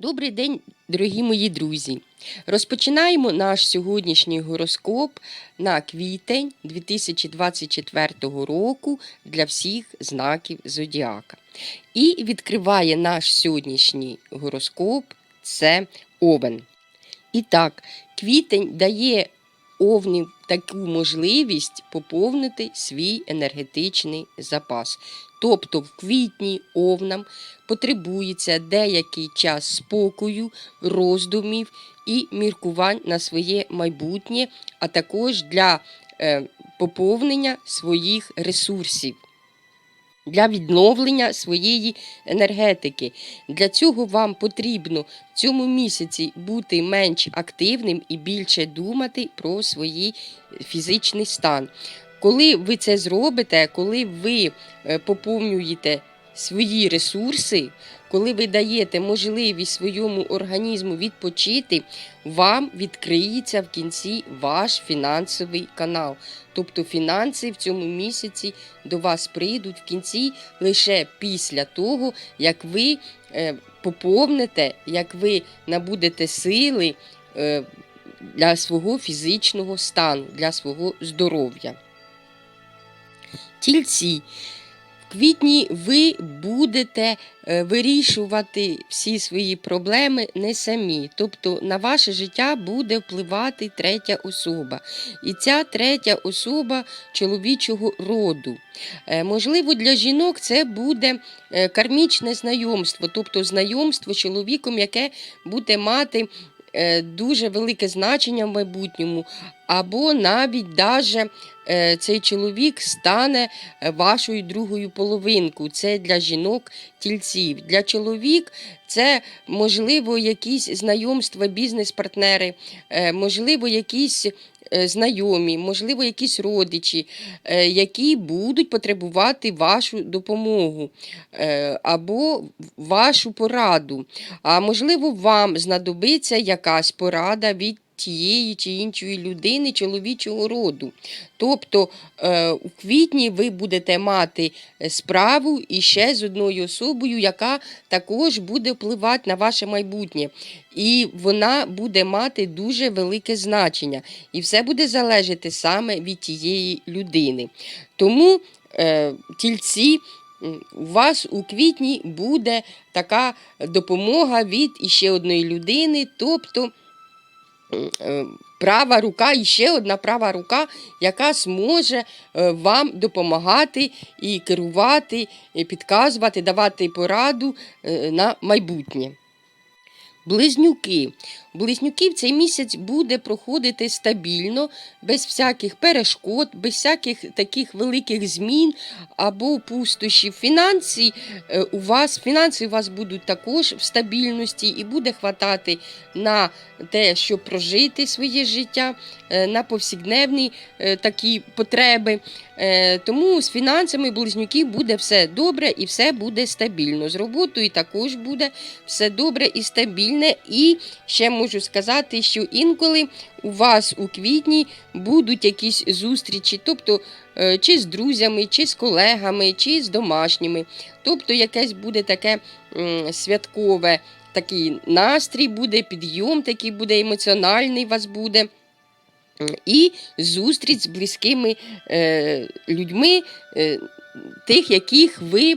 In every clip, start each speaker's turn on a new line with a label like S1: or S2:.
S1: Добрий день, дорогі мої друзі! Розпочинаємо наш сьогоднішній гороскоп на квітень 2024 року для всіх знаків Зодіака. І відкриває наш сьогоднішній гороскоп це Овен. І так, квітень дає овнів таку можливість поповнити свій енергетичний запас. Тобто в квітні овнам потребується деякий час спокою, роздумів і міркувань на своє майбутнє, а також для е, поповнення своїх ресурсів. Для відновлення своєї енергетики. Для цього вам потрібно в цьому місяці бути менш активним і більше думати про свій фізичний стан. Коли ви це зробите, коли ви е, поповнюєте свої ресурси, коли ви даєте можливість своєму організму відпочити, вам відкриється в кінці ваш фінансовий канал. Тобто фінанси в цьому місяці до вас прийдуть в кінці лише після того, як ви е, поповните, як ви набудете сили е, для свого фізичного стану, для свого здоров'я. Тільці. В квітні ви будете е, вирішувати всі свої проблеми не самі. Тобто на ваше життя буде впливати третя особа. І ця третя особа чоловічого роду. Е, Можливо, для жінок це буде е, кармічне знайомство, тобто знайомство з чоловіком, яке буде мати дуже велике значення в майбутньому, або навіть даже е, цей чоловік стане е, вашою другою половинкою. Це для жінок тільців. Для чоловік це можливо якісь знайомства, бізнес-партнери, е, можливо, якісь. Е, Знайомі, можливо, якісь родичі, е, які будуть потребувати вашу допомогу е, або вашу пораду. А можливо, вам знадобиться якась порада від тієї чи іншої людини чоловічого роду. Тобто е, у квітні ви будете мати справу іще з одною особою, яка також буде впливати на ваше майбутнє. І вона буде мати дуже велике значення. І все буде залежати саме від тієї людини. Тому е, тільці. У вас у квітні буде така допомога від іще одної людини, тобто е, права рука, і ще одна права рука, яка зможе е, вам допомагати і керувати, і підказувати, давати пораду е, на майбутнє. Близнюки. Близнюків цей місяць буде проходити стабільно, без всяких перешкод, без всяких таких великих змін або пустощів. Фінанси е, у вас, фінанси у вас будуть також в стабільності і буде хватати на те, щоб прожити своє життя, на повсякденні е, такі потреби. Е, Тому з фінансами близнюків буде все добре і все буде стабільно. З роботою також буде все добре і стабільне. І ще можу сказати, що інколи у вас у квітні будуть якісь зустрічі, тобто е, чи з друзями, чи з колегами, чи з домашніми. Тобто якесь буде таке святкове такий настрій буде, підйом такий буде емоціональний вас буде. І зустріч з близькими е, людьми, е, тих, яких ви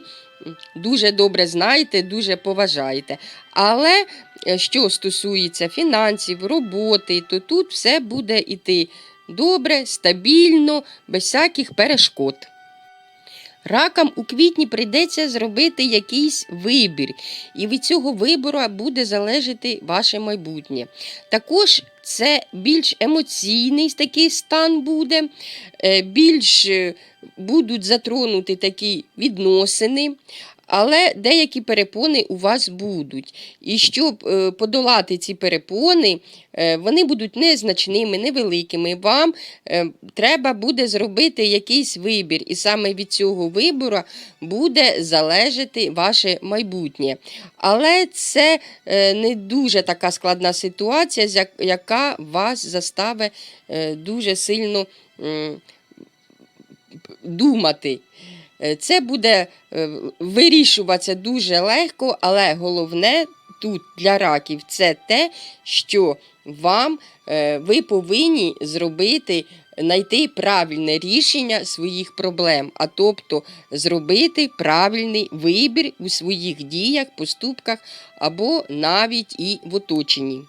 S1: дуже добре знаєте, дуже поважаєте. Але е, що стосується фінансів, роботи, то тут все буде йти добре, стабільно, без всяких перешкод. Ракам у квітні прийдеться зробити якийсь вибір, і від цього вибору буде залежати ваше майбутнє. Також це більш емоційний такий стан буде, е, більш е, будуть затронути такі відносини, але деякі перепони у вас будуть. І щоб е, подолати ці перепони, е, вони будуть незначними, невеликими. Вам е, треба буде зробити якийсь вибір, і саме від цього вибору буде залежати ваше майбутнє. Але це не дуже така складна ситуація, яка вас заставить дуже сильно думати. Е, Це буде е, вирішуватися дуже легко, але головне тут для раків це те, що вам е, ви повинні зробити, знайти правильне рішення своїх проблем, а тобто зробити правильний вибір у своїх діях, поступках або навіть і в оточенні.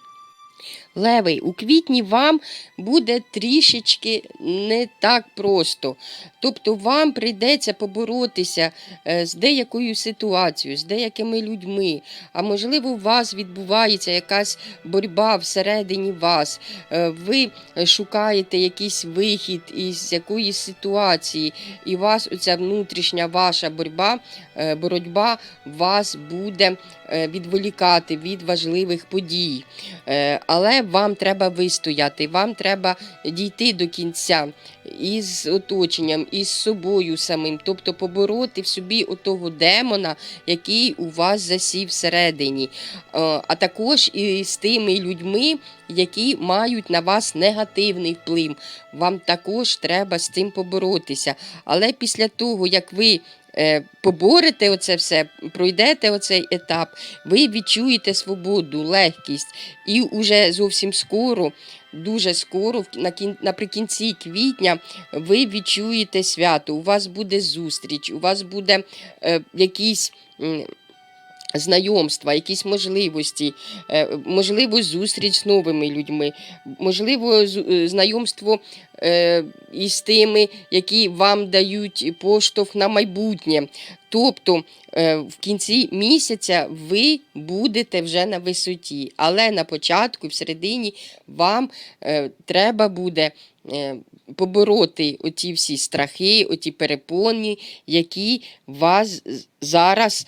S1: Левий, у квітні вам буде трішечки не так просто. Тобто вам прийдеться поборотися е, з деякою ситуацією, з деякими людьми. А можливо, у вас відбувається якась боротьба всередині вас. Е, Ви шукаєте якийсь вихід із якоїсь ситуації, і у вас оця внутрішня ваша боротьба, е, боротьба вас буде відволікати від важливих подій. Е, Але вам треба вистояти, вам треба дійти до кінця із оточенням, із собою самим, тобто побороти в собі отого демона, який у вас засів всередині, Е, а також і з тими людьми, які мають на вас негативний вплив. Вам також треба з цим поборотися. Але після того, як ви е, поборете оце все, пройдете оцей етап, ви відчуєте свободу, легкість. І уже зовсім скоро, дуже скоро, наприкінці квітня, ви відчуєте свято. У вас буде зустріч, у вас буде е, якісь. м, Знайомства, якісь можливості, е, можливо, зустріч з новими людьми, можливо, е, знайомство е, із тими, які вам дають поштовх на майбутнє. Тобто в кінці місяця ви будете вже на висоті, але на початку, в середині, вам треба буде побороти оті всі страхи, оті перепони, які вас зараз.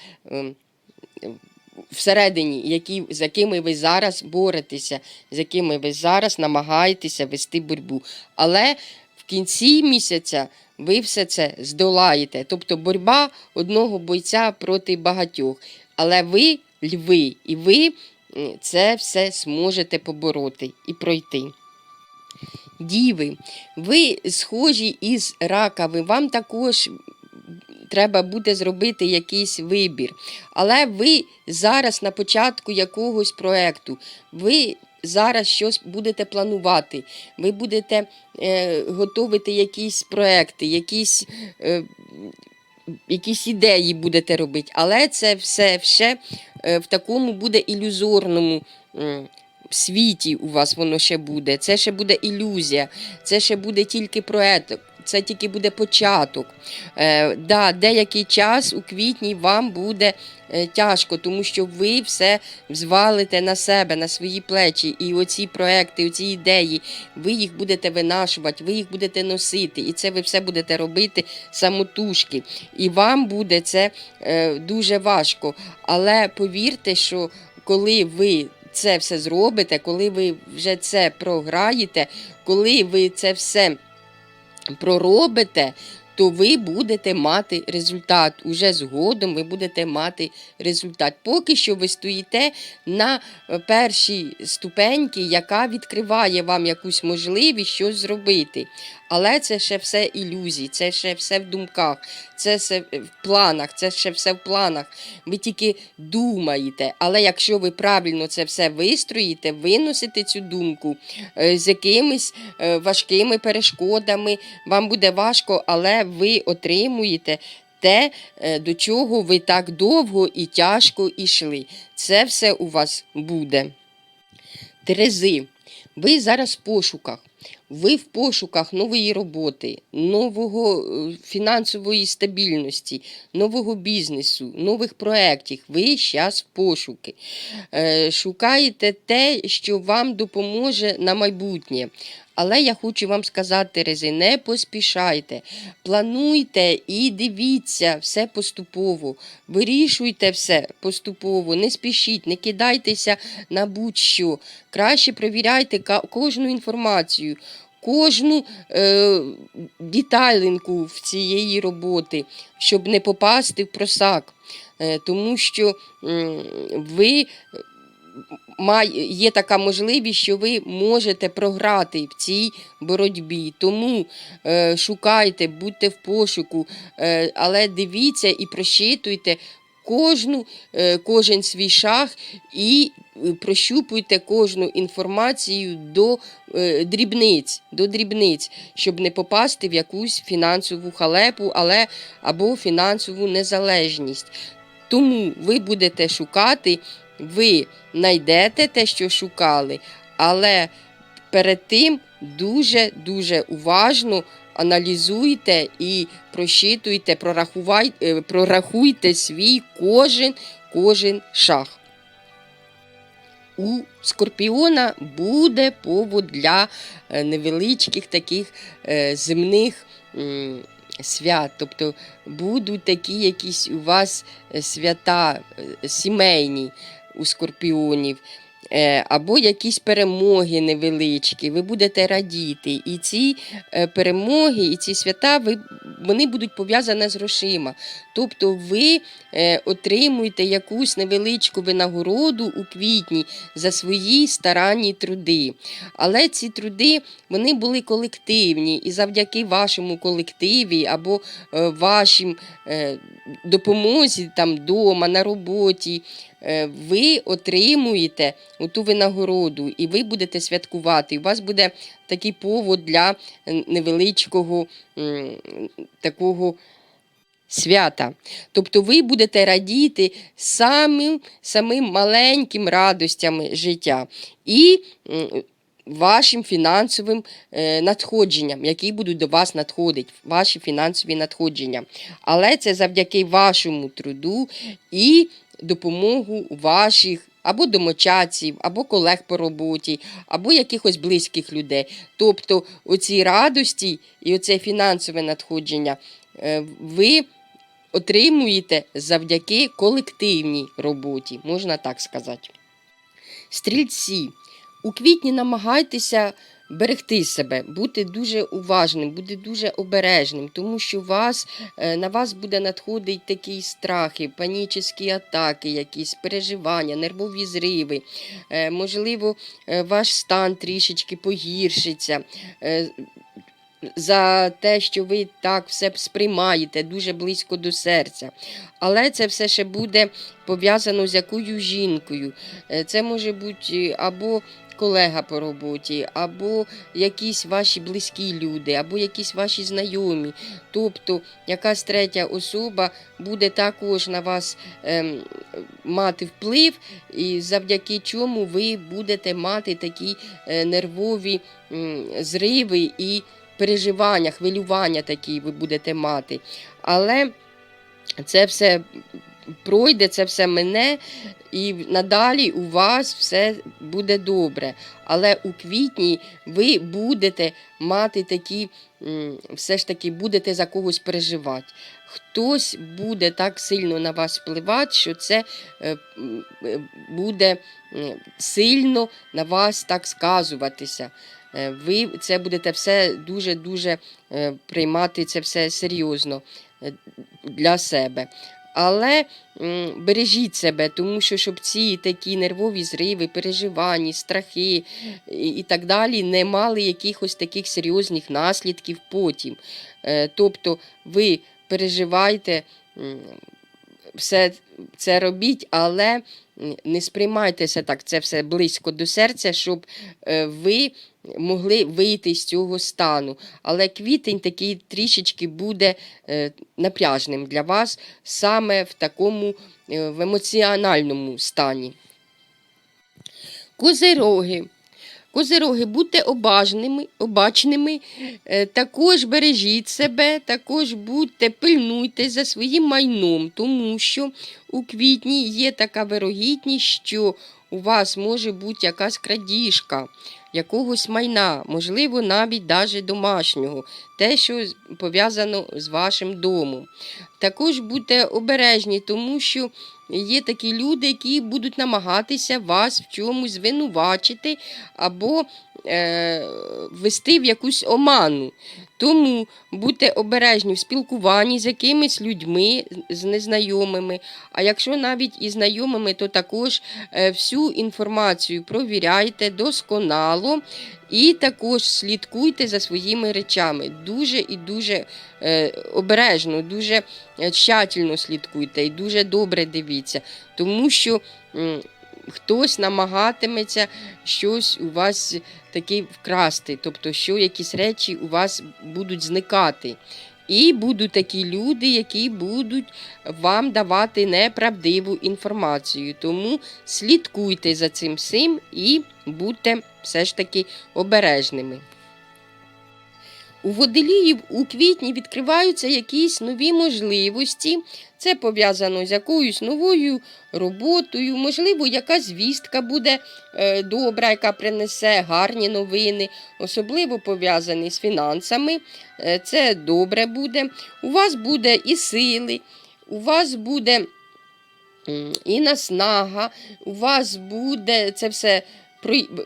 S1: Всередині, які, з якими ви зараз боретеся, з якими ви зараз намагаєтеся вести боротьбу. Але в кінці місяця ви все це здолаєте. Тобто боротьба одного бойця проти багатьох. Але ви льви, і ви це все зможете побороти і пройти. Діви, ви схожі із раками, вам також треба буде зробити якийсь вибір. Але ви зараз на початку якогось проекту, ви зараз щось будете планувати, ви будете е, готувати якісь проекти, якісь. Е, Якісь ідеї будете робити, але це все ще е, в такому буде ілюзорному світі у вас воно ще буде. Це ще буде ілюзія, це ще буде тільки проект, це тільки буде початок. Е, да, деякий час у квітні вам буде е, тяжко, тому що ви все взвалите на себе, на свої плечі. І оці проекти, оці ідеї, ви їх будете винашувати, ви їх будете носити. І це ви все будете робити самотужки. І вам буде це е, дуже важко. Але повірте, що коли ви це все зробите, коли ви вже це програєте, коли ви це все проробите, то ви будете мати результат. Уже згодом ви будете мати результат. Поки що ви стоїте на е, першій ступеньки, яка відкриває вам якусь можливість щось зробити. Але це ще все ілюзії, це ще все в думках, це все в планах, це ще все в планах. Ви тільки думаєте. Але якщо ви правильно це все вистроїте, виносите цю думку е, з якимись е, важкими перешкодами, вам буде важко, але ви отримуєте. Те, е, до чого ви так довго і тяжко йшли. Це все у вас буде. Терези, ви зараз в пошуках. Ви в пошуках нової роботи, нового е, фінансової стабільності, нового бізнесу, нових проєктів. Ви зараз в пошуки. Е, Шукаєте те, що вам допоможе на майбутнє. Але я хочу вам сказати, Терези, не поспішайте. Плануйте і дивіться все поступово. Вирішуйте все поступово, не спішіть, не кидайтеся на будь-що. Краще перевіряйте кожну інформацію. Кожну е, деталинку в цієї роботи, щоб не попасти в просак. Е, тому що м, ви є така можливість, що ви можете програти в цій боротьбі. Тому е, шукайте, будьте в пошуку, е, але дивіться і просчитуйте кожну, е, кожен свій шаг і е, прощупуйте кожну інформацію до е, дрібниць, до дрібниць, щоб не попасти в якусь фінансову халепу, але або фінансову незалежність. Тому ви будете шукати, ви знайдете те, що шукали, але перед тим дуже-дуже уважно аналізуйте і просчитуйте, е, прорахуйте свій кожен, кожен шаг. У скорпіона буде повод для е, невеличких таких е, земних свят. Тобто будуть такі якісь у вас свята сімейні у скорпіонів. Е, Або якісь перемоги невеличкі, ви будете радіти. І ці е, перемоги, і ці свята ви, вони будуть пов'язані з грошима. Тобто ви е, отримуєте якусь невеличку винагороду у квітні за свої старанні труди. Але ці труди вони були колективні, і завдяки вашому колективі або е, допомозі там вдома, на роботі, ви отримуєте ту винагороду, і ви будете святкувати. У вас буде такий повод для е, невеличкого такого свята. Тобто ви будете радіти самим, самим маленьким радостями життя і вашим фінансовим е, надходженням, які будуть до вас надходити, ваші фінансові надходження. Але це завдяки вашому труду і допомогу ваших. Або домочадців, або колег по роботі, або якихось близьких людей. Тобто оці радості і оце фінансове надходження е, ви отримуєте завдяки колективній роботі, можна так сказати. Стрільці, у квітні намагайтеся берегти себе, бути дуже уважним, бути дуже обережним, тому що вас, е, на вас буде надходити такі страхи, панічні атаки, якісь переживання, нервові зриви. Е, Можливо, е, ваш стан трішечки погіршиться. За те, що ви так все сприймаєте дуже близько до серця. Але це все ще буде пов'язано з якою жінкою. Це може бути або колега по роботі, або якісь ваші близькі люди, або якісь ваші знайомі. Тобто якась третя особа буде також на вас ем, мати вплив, і завдяки чому ви будете мати такі е, нервові м, зриви і переживання, хвилювання такі ви будете мати. Але це все пройде, це все мине, і надалі у вас все буде добре. Але у квітні ви будете мати такі, все ж таки, будете за когось переживати. Хтось буде так сильно на вас впливати, що це е, е, буде сильно на вас так сказуватися. Е, Ви це будете все дуже-дуже приймати це все серйозно для себе. Але бережіть себе, тому що щоб ці такі нервові зриви, переживання, страхи і, і так далі не мали якихось таких серйозних наслідків потім. Е, Тобто ви переживайте, все це робіть, але не сприймайтеся так, це все близько до серця, щоб е, ви могли вийти з цього стану. Але квітень такий трішечки буде е, напряжним для вас саме в такому е, в емоціональному стані. Козироги. Козироги, будьте обажними, обачними, е, також бережіть себе, також будьте, пильнуйте за своїм майном, тому що у квітні є така вирогідність, що у вас може бути якась крадіжка, якогось майна, можливо, навіть даже домашнього, те, що пов'язано з вашим домом. Також будьте обережні, тому що є такі люди, які будуть намагатися вас в чомусь звинувачити або е, ввести в якусь оману. Тому будьте обережні в спілкуванні з якимись людьми, з незнайомими. А якщо навіть і знайомими, то також е, всю інформацію провіряйте досконало і також слідкуйте за своїми речами. Дуже і дуже е, обережно, дуже е, тщательно слідкуйте і дуже добре дивіться, тому що хтось намагатиметься щось у вас таке вкрасти, тобто, що якісь речі у вас будуть зникати. І будуть такі люди, які будуть вам давати неправдиву інформацію. Тому слідкуйте за цим всім і будьте все ж таки обережними. У водоліїв у квітні відкриваються якісь нові можливості. Це пов'язано з якоюсь новою роботою, можливо, якась звістка буде е, добра, яка принесе гарні новини, особливо пов'язані з фінансами. Е, Це добре буде. У вас буде і сили, у вас буде і наснага, у вас буде це все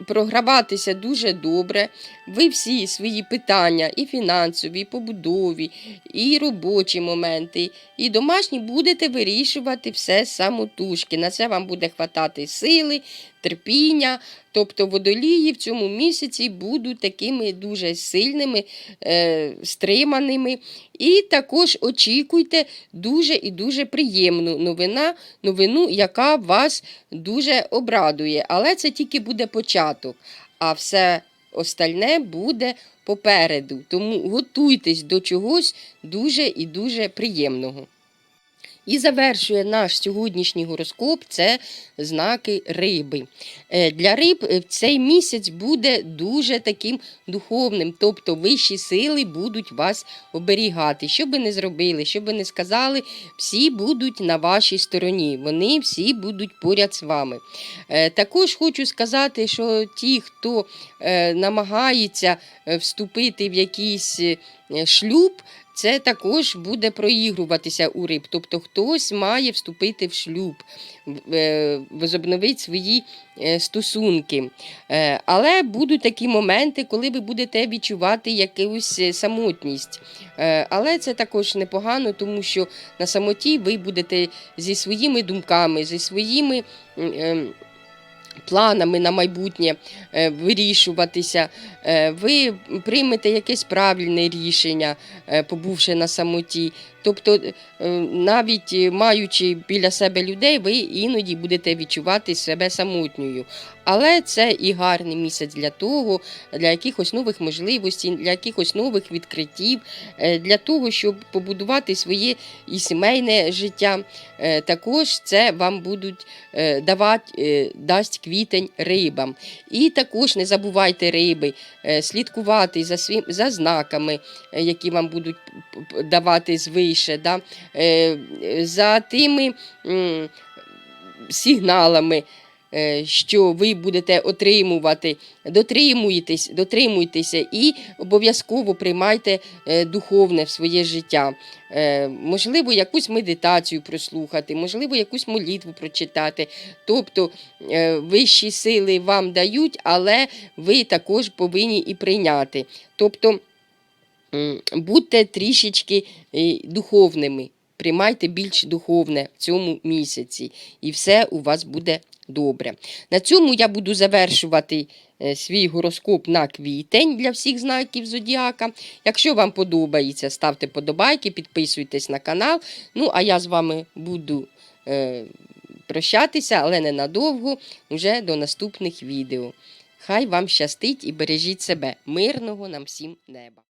S1: програватися дуже добре. Ви всі свої питання, і фінансові, і побудові, і робочі моменти, і домашні будете вирішувати все самотужки. На це вам буде хватати сили, терпіння. Тобто водолії в цьому місяці будуть такими дуже сильними, е, стриманими. І також очікуйте дуже і дуже приємну новина, новину, яка вас дуже обрадує. Але це тільки буде початок, а все остальне буде попереду. Тому готуйтесь до чогось дуже і дуже приємного. І завершує наш сьогоднішній гороскоп це знаки риби. Е, Для риб е, цей місяць буде дуже таким духовним, тобто вищі сили будуть вас оберігати. Що би не зробили, що би не сказали, всі будуть на вашій стороні, вони всі будуть поряд з вами. Е, Також хочу сказати, що ті, хто намагається вступити в якийсь шлюб, це також буде проігруватися у риб. Тобто хтось має вступити в шлюб, е, возобновити свої е, стосунки. Е, Але будуть такі моменти, коли ви будете відчувати якусь самотність. Але це також непогано, тому що на самоті ви будете зі своїми думками, зі своїми. Планами на майбутнє е, вирішуватися, Е, ви приймете якесь правильне рішення, е, побувши на самоті. Тобто, е, навіть е, маючи біля себе людей, ви іноді будете відчувати себе самотньою. Але це і гарний місяць для того, для якихось нових можливостей, для якихось нових відкриттів, е, для того, щоб побудувати своє і сімейне життя. Також це вам будуть давати, дасть квітень рибам. І також не забувайте риби, слідкувати за свім, за знаками, які вам будуть п- п- давати да? е, за тими сигналами. е, Що ви будете отримувати, дотримуєтесь, дотримуйтеся і обов'язково приймайте е, духовне в своє життя. Можливо, якусь медитацію прослухати, можливо, якусь молитву прочитати. Тобто вищі сили вам дають, але ви також повинні і прийняти. Тобто будьте трішечки е, духовними, приймайте більш духовне в цьому місяці, і все у вас буде добре. На цьому я буду завершувати е, свій гороскоп на квітень для всіх знаків зодіака. Якщо вам подобається, ставте подобайки, підписуйтесь на канал. Ну, а я з вами буду е, прощатися, але ненадовго, вже до наступних відео. Хай вам щастить і бережіть себе. Мирного нам всім неба!